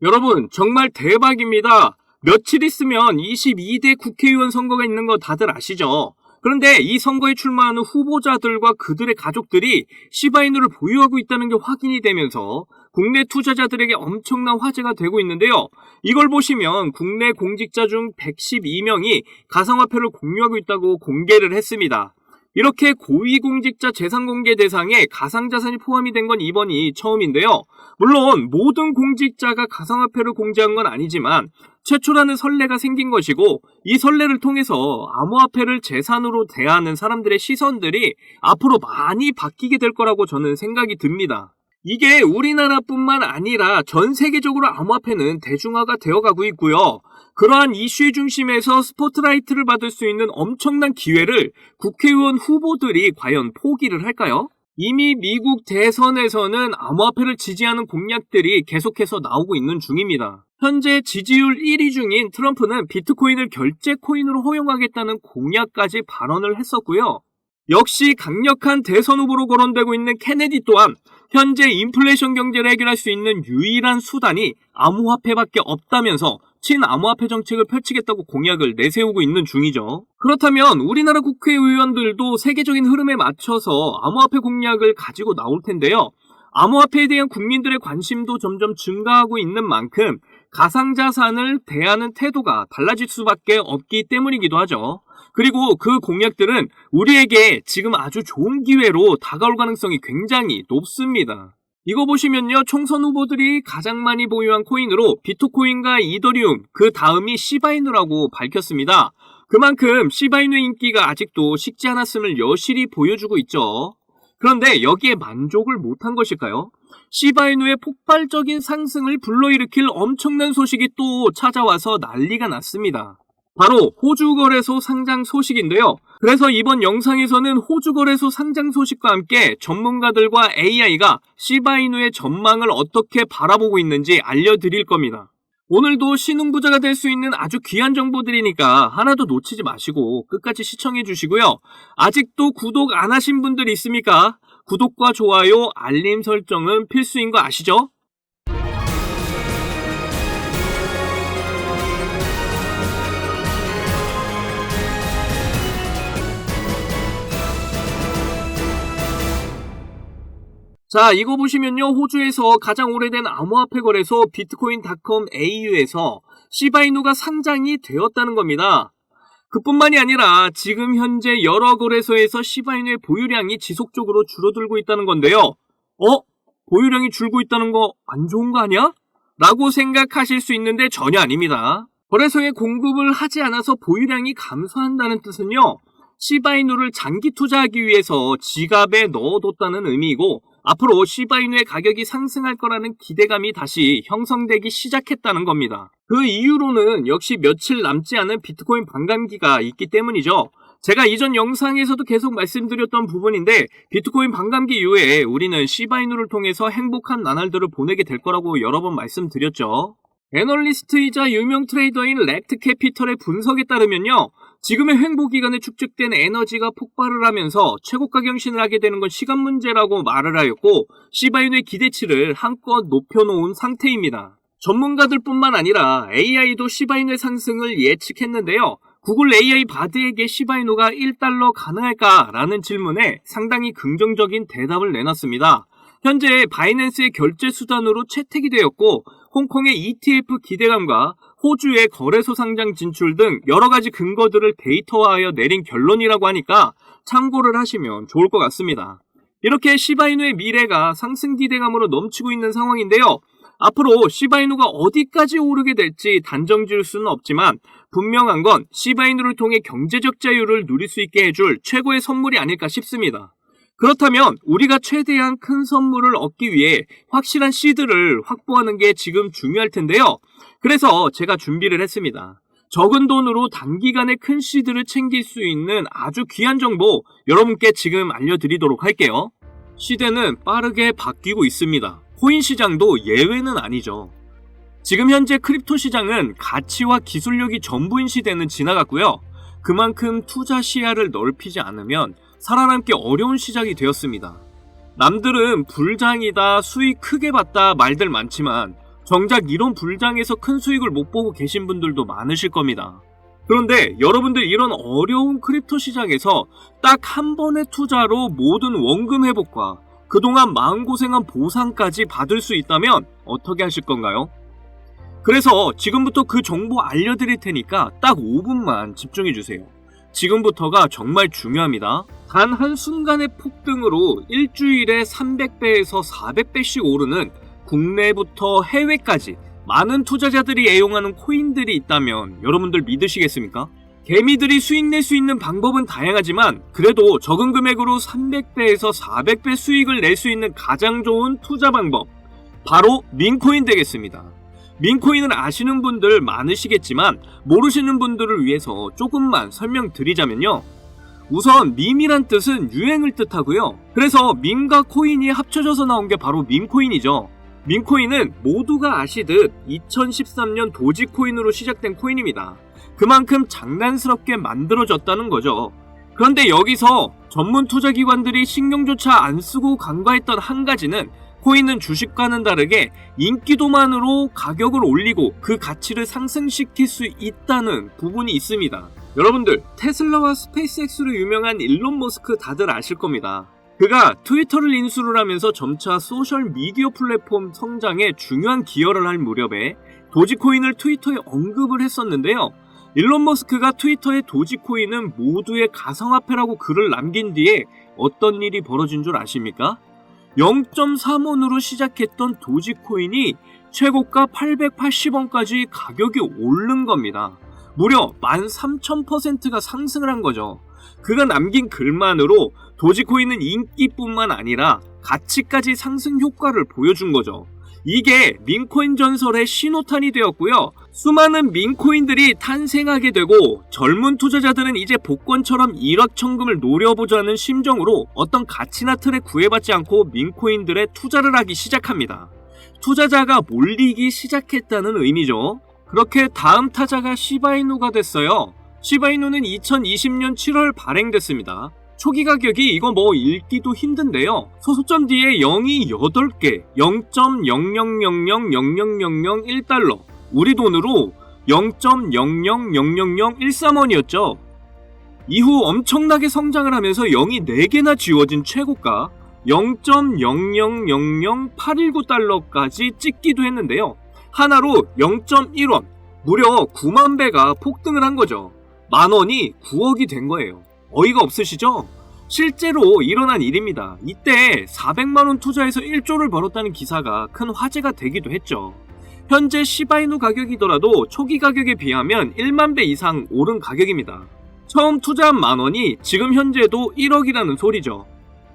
여러분, 정말 대박입니다. 며칠 있으면 22대 국회의원 선거가 있는 거 다들 아시죠? 그런데 이 선거에 출마하는 후보자들과 그들의 가족들이 시바이누를 보유하고 있다는 게 확인이 되면서 국내 투자자들에게 엄청난 화제가 되고 있는데요. 이걸 보시면 국내 공직자 중 112명이 가상화폐를 공유하고 있다고 공개를 했습니다. 이렇게 고위공직자 재산 공개 대상에 가상자산이 포함이 된 건 이번이 처음인데요. 물론 모든 공직자가 가상화폐를 공개한 건 아니지만 최초라는 선례가 생긴 것이고 이 선례를 통해서 암호화폐를 재산으로 대하는 사람들의 시선들이 앞으로 많이 바뀌게 될 거라고 저는 생각이 듭니다. 이게 우리나라뿐만 아니라 전 세계적으로 암호화폐는 대중화가 되어가고 있고요. 그러한 이슈의 중심에서 스포트라이트를 받을 수 있는 엄청난 기회를 국회의원 후보들이 과연 포기를 할까요? 이미 미국 대선에서는 암호화폐를 지지하는 공약들이 계속해서 나오고 있는 중입니다. 현재 지지율 1위 중인 트럼프는 비트코인을 결제 코인으로 허용하겠다는 공약까지 발언을 했었고요. 역시 강력한 대선 후보로 거론되고 있는 케네디 또한 현재 인플레이션 경제를 해결할 수 있는 유일한 수단이 암호화폐밖에 없다면서 친암호화폐 정책을 펼치겠다고 공약을 내세우고 있는 중이죠. 그렇다면 우리나라 국회의원들도 세계적인 흐름에 맞춰서 암호화폐 공약을 가지고 나올 텐데요. 암호화폐에 대한 국민들의 관심도 점점 증가하고 있는 만큼 가상자산을 대하는 태도가 달라질 수밖에 없기 때문이기도 하죠. 그리고 그 공약들은 우리에게 지금 아주 좋은 기회로 다가올 가능성이 굉장히 높습니다. 이거 보시면요. 총선 후보들이 가장 많이 보유한 코인으로 비트코인과 이더리움, 그 다음이 시바이누라고 밝혔습니다. 그만큼 시바이누의 인기가 아직도 식지 않았음을 여실히 보여주고 있죠. 그런데 여기에 만족을 못한 것일까요? 시바이누의 폭발적인 상승을 불러일으킬 엄청난 소식이 또 찾아와서 난리가 났습니다. 바로 호주거래소 상장 소식인데요. 그래서 이번 영상에서는 호주거래소 상장 소식과 함께 전문가들과 AI가 시바이누의 전망을 어떻게 바라보고 있는지 알려드릴 겁니다. 오늘도 신흥부자가 될 수 있는 아주 귀한 정보들이니까 하나도 놓치지 마시고 끝까지 시청해 주시고요. 아직도 구독 안 하신 분들 있습니까? 구독과 좋아요, 알림 설정은 필수인 거 아시죠? 자, 이거 보시면요. 호주에서 가장 오래된 암호화폐 거래소 비트코인닷컴 AU에서 시바이누가 상장이 되었다는 겁니다. 그뿐만이 아니라 지금 현재 여러 거래소에서 시바이누의 보유량이 지속적으로 줄어들고 있다는 건데요. 어? 보유량이 줄고 있다는 거 안 좋은 거 아니야? 라고 생각하실 수 있는데 전혀 아닙니다. 거래소에 공급을 하지 않아서 보유량이 감소한다는 뜻은요. 시바이누를 장기 투자하기 위해서 지갑에 넣어뒀다는 의미이고 앞으로 시바이누의 가격이 상승할 거라는 기대감이 다시 형성되기 시작했다는 겁니다. 그 이유로는 역시 며칠 남지 않은 비트코인 반감기가 있기 때문이죠. 제가 이전 영상에서도 계속 말씀드렸던 부분인데 비트코인 반감기 이후에 우리는 시바이누를 통해서 행복한 나날들을 보내게 될 거라고 여러 번 말씀드렸죠. 애널리스트이자 유명 트레이더인 렉트 캐피털의 분석에 따르면요. 지금의 횡보 기간에 축적된 에너지가 폭발을 하면서 최고가 경신을 하게 되는 건 시간 문제라고 말을 하였고 시바인의 기대치를 한껏 높여놓은 상태입니다. 전문가들뿐만 아니라 AI도 시바인의 상승을 예측했는데요. 구글 AI 바드에게 시바이노가 1달러 가능할까라는 질문에 상당히 긍정적인 대답을 내놨습니다. 현재 바이낸스의 결제 수단으로 채택이 되었고 홍콩의 ETF 기대감과 호주의 거래소 상장 진출 등 여러 가지 근거들을 데이터화하여 내린 결론이라고 하니까 참고를 하시면 좋을 것 같습니다. 이렇게 시바이누의 미래가 상승 기대감으로 넘치고 있는 상황인데요. 앞으로 시바이누가 어디까지 오르게 될지 단정 지을 수는 없지만 분명한 건 시바이누를 통해 경제적 자유를 누릴 수 있게 해줄 최고의 선물이 아닐까 싶습니다. 그렇다면 우리가 최대한 큰 선물을 얻기 위해 확실한 시드를 확보하는 게 지금 중요할 텐데요. 그래서 제가 준비를 했습니다. 적은 돈으로 단기간에 큰 시드를 챙길 수 있는 아주 귀한 정보 여러분께 지금 알려드리도록 할게요. 시대는 빠르게 바뀌고 있습니다. 코인 시장도 예외는 아니죠. 지금 현재 크립토 시장은 가치와 기술력이 전부인 시대는 지나갔고요. 그만큼 투자 시야를 넓히지 않으면 살아남기 어려운 시작이 되었습니다. 남들은 불장이다, 수익 크게 봤다 말들 많지만 정작 이런 불장에서 큰 수익을 못 보고 계신 분들도 많으실 겁니다. 그런데 여러분들 이런 어려운 크립토 시장에서 딱 한 번의 투자로 모든 원금 회복과 그동안 마음고생한 보상까지 받을 수 있다면 어떻게 하실 건가요? 그래서 지금부터 그 정보 알려드릴 테니까 딱 5분만 집중해주세요. 지금부터가 정말 중요합니다. 단 한순간의 폭등으로 일주일에 300배에서 400배씩 오르는 국내부터 해외까지 많은 투자자들이 애용하는 코인들이 있다면 여러분들 믿으시겠습니까? 개미들이 수익 낼 수 있는 방법은 다양하지만 그래도 적은 금액으로 300배에서 400배 수익을 낼 수 있는 가장 좋은 투자 방법 바로 민코인 되겠습니다. 민코인을 아시는 분들 많으시겠지만 모르시는 분들을 위해서 조금만 설명드리자면요. 우선 밈이란 뜻은 유행을 뜻하고요. 그래서 밈과 코인이 합쳐져서 나온 게 바로 밈코인이죠. 민코인은 모두가 아시듯 2013년 도지코인으로 시작된 코인입니다. 그만큼 장난스럽게 만들어졌다는 거죠. 그런데 여기서 전문 투자기관들이 신경조차 안 쓰고 간과했던 한 가지는 코인은 주식과는 다르게 인기도만으로 가격을 올리고 그 가치를 상승시킬 수 있다는 부분이 있습니다. 여러분들, 테슬라와 스페이스X로 유명한 일론 머스크 다들 아실 겁니다. 그가 트위터를 인수를 하면서 점차 소셜 미디어 플랫폼 성장에 중요한 기여를 할 무렵에 도지코인을 트위터에 언급을 했었는데요. 일론 머스크가 트위터에 도지코인은 모두의 가상화폐라고 글을 남긴 뒤에 어떤 일이 벌어진 줄 아십니까? 0.3원으로 시작했던 도지코인이 최고가 880원까지 가격이 오른 겁니다. 무려 13,000%가 상승을 한 거죠. 그가 남긴 글만으로 도지코인은 인기뿐만 아니라 가치까지 상승 효과를 보여준 거죠. 이게 민코인 전설의 신호탄이 되었고요. 수많은 민코인들이 탄생하게 되고 젊은 투자자들은 이제 복권처럼 일확천금을 노려보자는 심정으로 어떤 가치나 틀에 구애받지 않고 민코인들에 투자를 하기 시작합니다. 투자자가 몰리기 시작했다는 의미죠. 그렇게 다음 타자가 시바이누가 됐어요. 시바이누는 2020년 7월 발행됐습니다. 초기 가격이 이거 뭐 읽기도 힘든데요. 소수점 뒤에 0이 8개, 0.000000001달러. 우리 돈으로 0.000013원이었죠. 이후 엄청나게 성장을 하면서 0이 4개나 지워진 최고가 0.0000819달러까지 찍기도 했는데요. 하나로 0.1원, 무려 9만 배가 폭등을 한 거죠. 만 원이 9억이 된 거예요. 어이가 없으시죠? 실제로 일어난 일입니다. 이때 400만원 투자해서 1조를 벌었다는 기사가 큰 화제가 되기도 했죠. 현재 시바이누 가격이더라도 초기 가격에 비하면 1만 배 이상 오른 가격입니다. 처음 투자한 만 원이 지금 현재도 1억이라는 소리죠.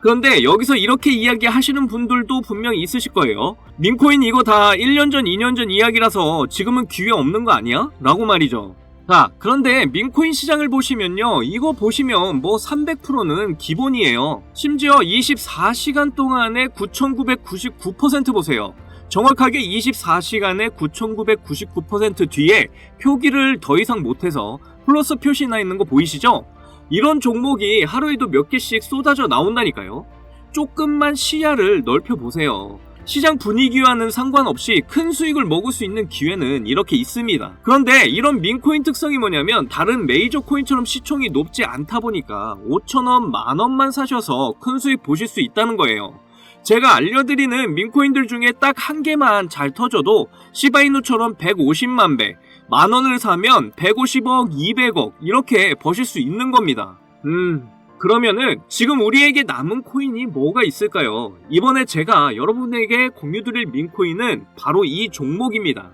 그런데 여기서 이렇게 이야기하시는 분들도 분명 있으실 거예요. 민코인 이거 다 1년 전, 2년 전 이야기라서 지금은 기회 없는 거 아니야? 라고 말이죠. 자, 그런데 민코인 시장을 보시면요. 이거 보시면 뭐 300%는 기본이에요. 심지어 24시간 동안에 9,999% 보세요. 정확하게 24시간에 9,999% 뒤에 표기를 더 이상 못해서 플러스 표시 나 있는 거 보이시죠? 이런 종목이 하루에도 몇 개씩 쏟아져 나온다니까요. 조금만 시야를 넓혀 보세요. 시장 분위기와는 상관없이 큰 수익을 먹을 수 있는 기회는 이렇게 있습니다. 그런데 이런 민코인 특성이 뭐냐면 다른 메이저 코인처럼 시총이 높지 않다 보니까 5천원, 만원만 사셔서 큰 수익 보실 수 있다는 거예요. 제가 알려드리는 민코인들 중에 딱 한 개만 잘 터져도 시바이누처럼 150만 배, 만 원을 사면 150억, 200억 이렇게 버실 수 있는 겁니다. 음, 그러면은 지금 우리에게 남은 코인이 뭐가 있을까요? 이번에 제가 여러분에게 공유드릴 민코인은 바로 이 종목입니다.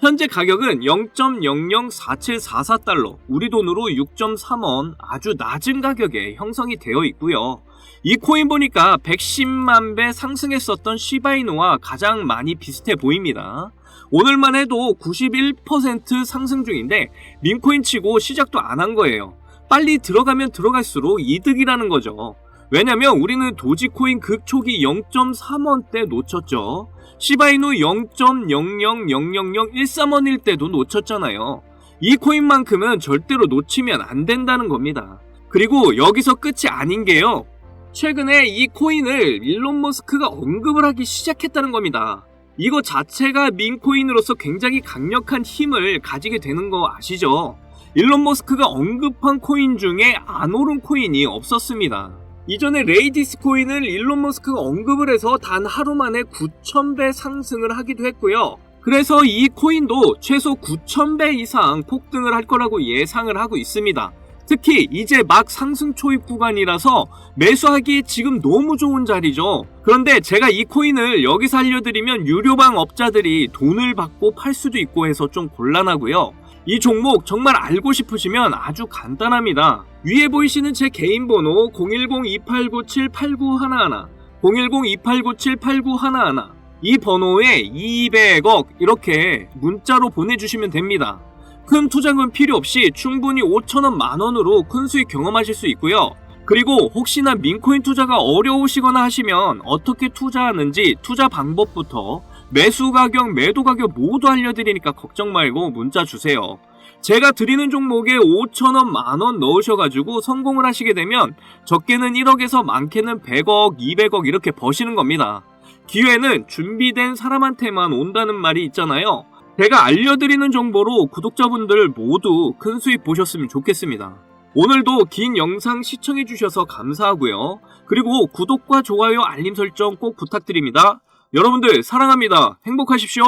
현재 가격은 0.004744달러, 우리 돈으로 6.3원 아주 낮은 가격에 형성이 되어 있고요. 이 코인 보니까 110만 배 상승했었던 시바이누와 가장 많이 비슷해 보입니다. 오늘만 해도 91% 상승 중인데 민코인 치고 시작도 안 한 거예요. 빨리 들어가면 들어갈수록 이득이라는 거죠. 왜냐면 우리는 도지코인 극초기 0.3원대 놓쳤죠. 시바이누 0.000013원일 때도 놓쳤잖아요. 이 코인만큼은 절대로 놓치면 안 된다는 겁니다. 그리고 여기서 끝이 아닌 게요. 최근에 이 코인을 일론 머스크가 언급을 하기 시작했다는 겁니다. 이거 자체가 민코인으로서 굉장히 강력한 힘을 가지게 되는 거 아시죠? 일론 머스크가 언급한 코인 중에 안 오른 코인이 없었습니다. 이전에 레이디스 코인을 일론 머스크가 언급을 해서 단 하루 만에 9,000배 상승을 하기도 했고요. 그래서 이 코인도 최소 9,000배 이상 폭등을 할 거라고 예상을 하고 있습니다. 특히 이제 막 상승 초입 구간이라서 매수하기 지금 너무 좋은 자리죠. 그런데 제가 이 코인을 여기서 알려드리면 유료방 업자들이 돈을 받고 팔 수도 있고 해서 좀 곤란하고요. 이 종목 정말 알고 싶으시면 아주 간단합니다. 위에 보이시는 제 개인 번호 010-2897-8911 010-2897-8911 이 번호에 200억 이렇게 문자로 보내주시면 됩니다. 큰 투자금 필요 없이 충분히 5천원 만원으로 큰 수익 경험하실 수 있고요. 그리고 혹시나 민코인 투자가 어려우시거나 하시면 어떻게 투자하는지 투자 방법부터 매수 가격, 매도 가격 모두 알려드리니까 걱정 말고 문자 주세요. 제가 드리는 종목에 5천원, 만원 넣으셔가지고 성공을 하시게 되면 적게는 1억에서 많게는 100억, 200억 이렇게 버시는 겁니다. 기회는 준비된 사람한테만 온다는 말이 있잖아요. 제가 알려드리는 정보로 구독자분들 모두 큰 수익 보셨으면 좋겠습니다. 오늘도 긴 영상 시청해주셔서 감사하고요. 그리고 구독과 좋아요, 알림 설정 꼭 부탁드립니다. 여러분들 사랑합니다. 행복하십시오.